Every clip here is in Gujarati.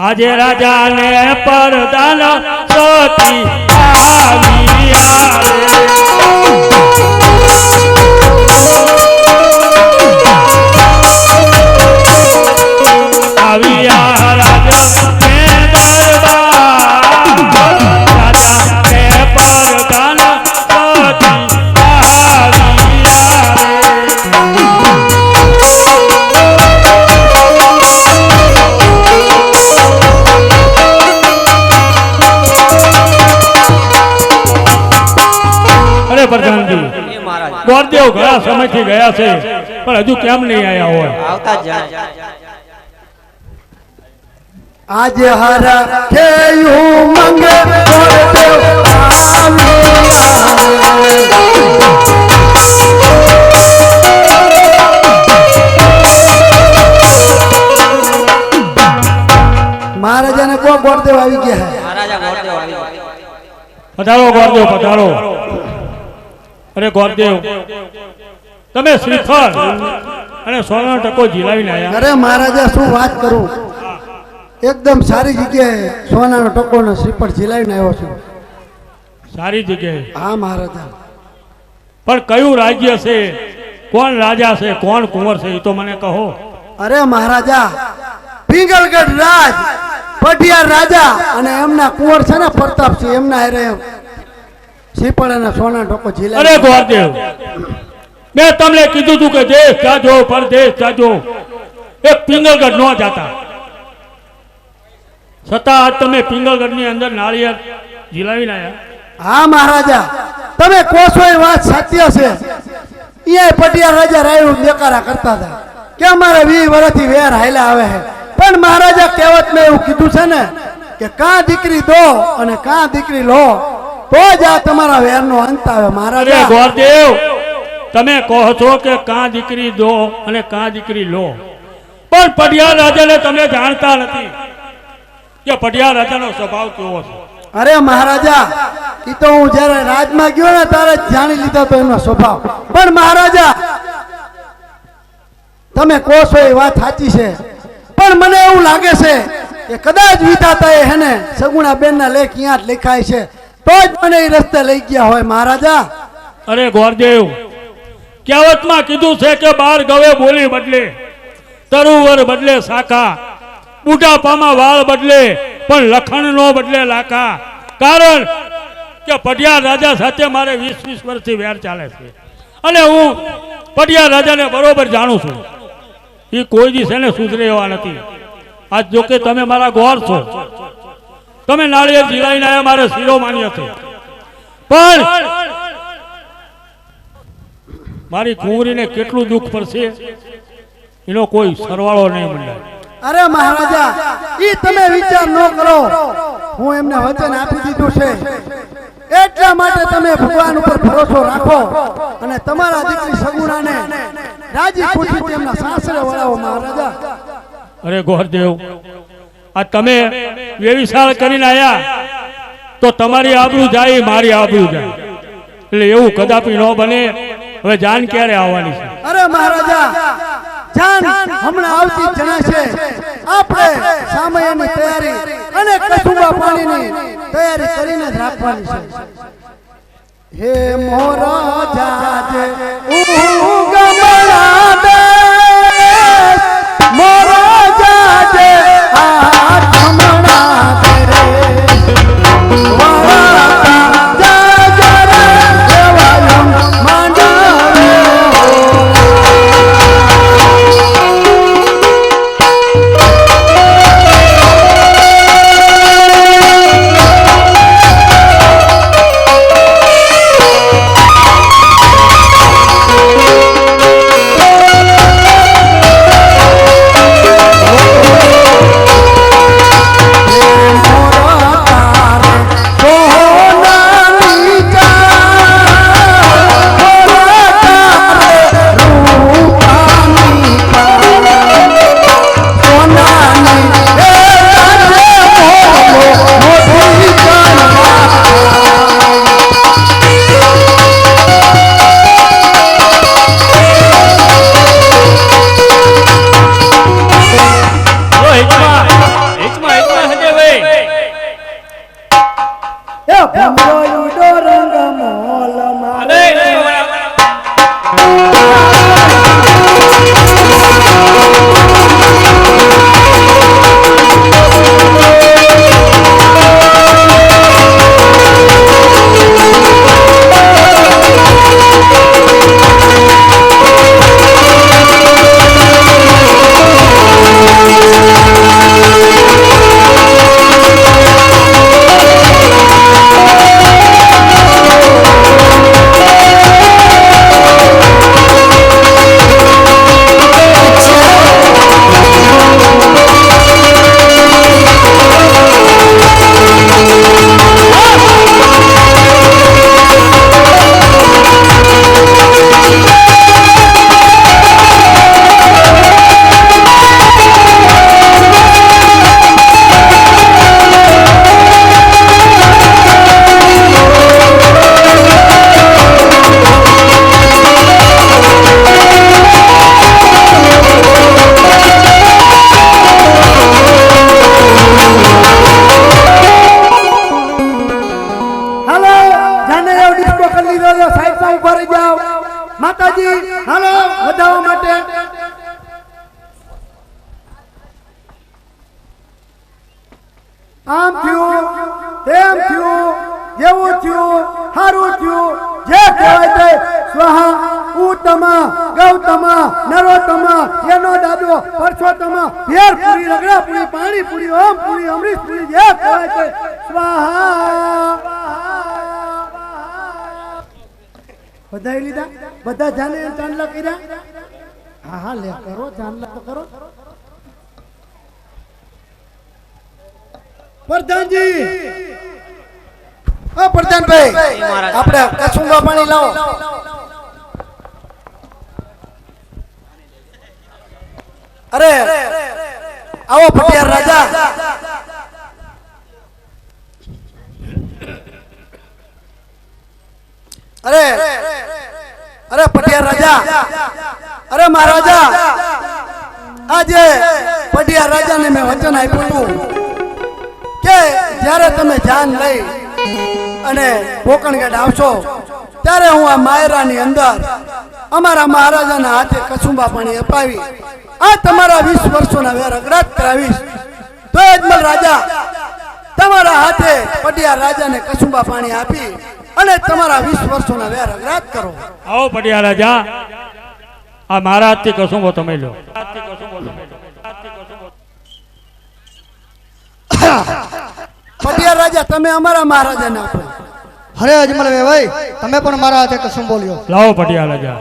આજે રાજાને પરદાન સતી આવી આવે ગોરદેવ ઘણા સમયથી ગયા છે પણ હજુ કેમ નહીં આવ્યા હોય આવતા જાય આજ હર ખેયું મંગે ગોરદેવ આવ્યા. મહારાજાને કો ગોરદેવ આવી ગયા મહારાજા ગોરદેવ આવી ગયા. પધારો ગોરદેવ પધારો અરે ગોરદેવ તમે શ્રીફળ અને સોના ટકો જીલાવીને આવ્યા અરે મહારાજા શું વાત કરું? એકદમ સારી જગ્યાએ સોનાનો ટકોનો શ્રીફળ જીલાવીને આવ્યો છું. સારી જગ્યાએ. હા મહારાજા. પણ કયું રાજ્ય છે? કોણ રાજા છે? કોણ કુંવર છે? એ તો મને કહો. અરે મહારાજા પિંગલગઢ રાજ પઢિયાર રાજા અને એમના કુંવર છે ને પ્રતાપસિંહ એમના હારે શ્રીફળ અને સોના ટોકો અરે ગોરદેવ મેં તમને કીધું તું કે દેશ જાજો પરદેશ જાજો. એક પિંગલગઢ ન જાતા. છતાં આજ તમે પિંગલગઢની અંદર નાળિયેર જીલાવીને આવ્યા હા મહારાજા તમે કોશો એ વાત સત્ય છે અહીંયા પટિયા રાજા રાયુ દેકારા કરતા હતા. કે અમારે વી વર્ષથી વેર હાયલા આવે છે. પણ મહારાજા કહેવત મેં એવું કીધું છે ને કે કાં દીકરી દો અને કાં દીકરી લો. તો જ આ તમારા વેરનો અંત આવે. મહારાજા ગોરદેવ તમે કહો છો કે કાં દીકરી દો અને કાં દીકરી લો. પણ પટિયાર રાજાને તમે જાણતા નથી. કે પટિયાર રાજાનો સ્વભાવ કેવો છે? અરે મહારાજા એ તો હું જ્યારે રાજમાં ગયો ને ત્યારે જાણી લીધો તો એનો સ્વભાવ. પણ મહારાજા તમે કહો છો એ વાત સાચી છે. પણ મને એવું લાગે છે કે કદાચ વિધાતા એ હેને સગુણા બેનના લેખ અહીંયા જ લખાય છે. તો જ મને એ રસ્તે લઈ ગયા હોય, મહારાજા. અરે ગોરદેવ, કહેવતમાં કીધું છે કે બાર ગવે બોલી બદલે, તરુવર બદલે શાખા બુઢાપામાં વાળ બદલે, પણ લખણ નો બદલે લાખા કારણ કે પટિયાર રાજા સાથે મારે વીસ વીસ વર્ષથી વેર ચાલે છે. અને હું પટિયાર રાજાને બરોબર જાણું છું. એ કોઈ દિવસ એને સુધરે એવા નથી. આજ જોકે તમે મારા ગોર છો. તમે નાળિયેર જીલાઈને આવ્યા મારે શિરો માન્ય છે. પણ મારી કુંવરીને કેટલું દુઃખ પડશે? એનો કોઈ સરવાળો નહીં મંડાય અરે મહારાજા ઈ તમે વિચાર ન કરો. હું એમને વચન આપી દીધું છે. એટલા માટે તમે ભગવાન ઉપર ભરોસો રાખો અને તમારા દીકરી સગુણાને રાજી ખુશી તેમના સાસરે વળાવો મહારાજા. અરે ગોરદેવ આ તમે વ્યવિશાળ કરીને આવ્યા તો તમારી આબરૂ જાય, મારી આબરૂ જાય. એટલે એવું કદાપી ન બને. હવે જાન ક્યારે આવવાની છે? અરે મહારાજા, જાન હમણાં આવતી જણાશે આપણે સામયની તૈયારી અને કસુંબા પાણીની તૈયારી કરીને રાખવાની છે. હે મોરા જાજે ઉગમણા દેશ સ્વાહા ઉત્તમા ગૌતમા નરોત્તમા એનો દાદો પરસોત્તમા ભેર પૂરી રગડા પૂરી પાણી પૂરી ઓમ પૂરી અમૃત પૂરી જે કહેવાય છે સ્વાહા. બધાય લીધા? બધા જાને ચાંદલા કર્યા? હા હા લે કરો ચાંદલા તો કરો. પ્રધાનજી! પ્રધાનભાઈ આપણે કસુંબા પાણી લાવો. અરે, આવો પટિયાર રાજા. અરે અરે પટિયાર રાજા. અરે મહારાજા આજે પટિયાર રાજાને મેં વચન આપ્યું હતું કે જ્યારે તમે જાન લઈ અને કોકણગઢ આવશો, ત્યારે હું આ માયરાની અંદર અમારા મહારાજાના હાથે કસુંબા પાણી અપાવી આ તમારા વીસ વર્ષોના વેર અગ્રાત કરાવીશ. તો અજમલ રાજા તમારા હાથે પટિયા રાજાને કસુંબા પાણી આપી અને તમારા વીસ વર્ષોના વેર અગ્રાત કરો. આવો પટિયા રાજા. આ મારા હાથથી કસુંબો તમે લો. પટિયા રાજા તમે અમારા મહારાજાને આપો. અરે અજમલ ભાઈ તમે પણ મારા હાથે કસુંબો બોલ્યો લાવો પટિયા રાજા.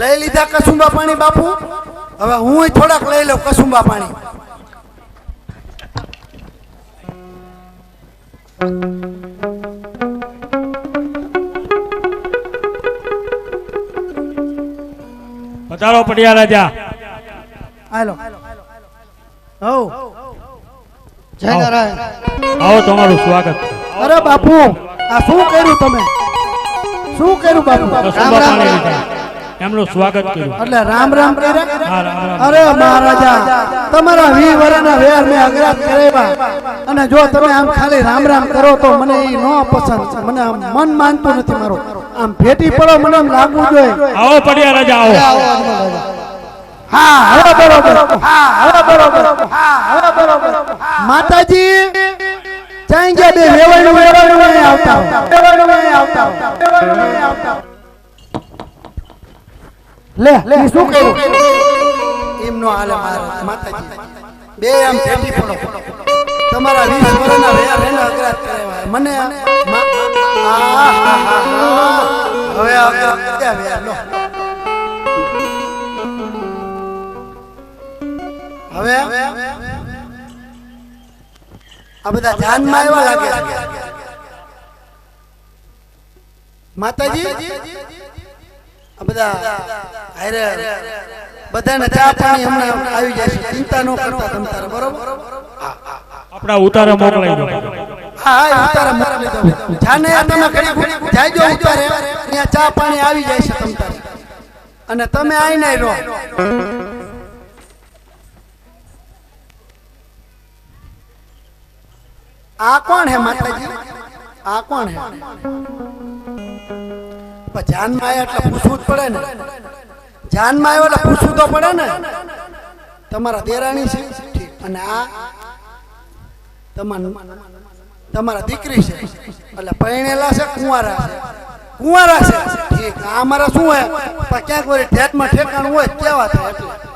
લઈ લીધા કસુંબા પાણી બાપુ? હવે હું થોડાક લઈ લઉં કસુંબા પાણી. પધારો પટિયા રાજા. હાલો. હો જય નારાયણ. આવો તમારું સ્વાગત. અરે બાપુ આ શું કર્યું તમે? શું કર્યું બાપુ? રામ રામ લીધા. એમનું સ્વાગત કર્યું. એટલે રામ રામ. અરે મહારાજા તમારા વી વરના વેર મેં અગ્રાત કરેવા અને જો તમે આમ ખાલી રામ રામ કરો તો મને એ ન પસંદ. મને આમ મન માનતું નથી મારું. આમ ભેટી પડો મને એમ લાગવું જોઈએ. આવો પડ્યા રાજા આવો. હા હવે બરોબર. હા હવે બરોબર. હા હવે બરોબર. માતાજી ગયા બે વેવાણું વેવાણું આવતા વેવાણું આવતા વેવાણું આવતા. લે લે શું કર્યું? એમનો હાલે માતાજી. બે આમ ભેટી પડો તમારા વીસ વર્ષના રહ્યા એને અગ્રાત કરાવ્યા મને હવે અગ્રાત લો. હવે આ બધા ધ્યાનમાં આવ્યા લાગે માતાજી? આ બધા હારે બધાને ચા પાણી હમણાં આવી જશે ચિંતા ન કરતા તમ તારે બરોબર? આપણા ઉતારા મોકલાઈ દો. હા હા મોકલી દો જાને તમે ઘડી ઘડી જાયજો ઉતારે ત્યાં ચા પાણી આવી જાય છે તમ તારે અને તમે આઈ નહીં રહો. આ કોણ હે માતાજી? આ કોણ હે? પણ જાનમાં એટલે પૂછવું જ પડે ને. જાનમાં આવ્યો એટલે પૂછવું તો પડે ને. તમારા દેરાણી છે. અને આ તમારા તમારા દીકરી છે. એટલે પરણેલા છે, કુંવારા છે. કુંવારા છે. ઠીક, આ અમારા શું હોય? પણ ક્યાંક વળી ઠેઠમાં ઠેકાણું હોય, કેવા થાય? એટલે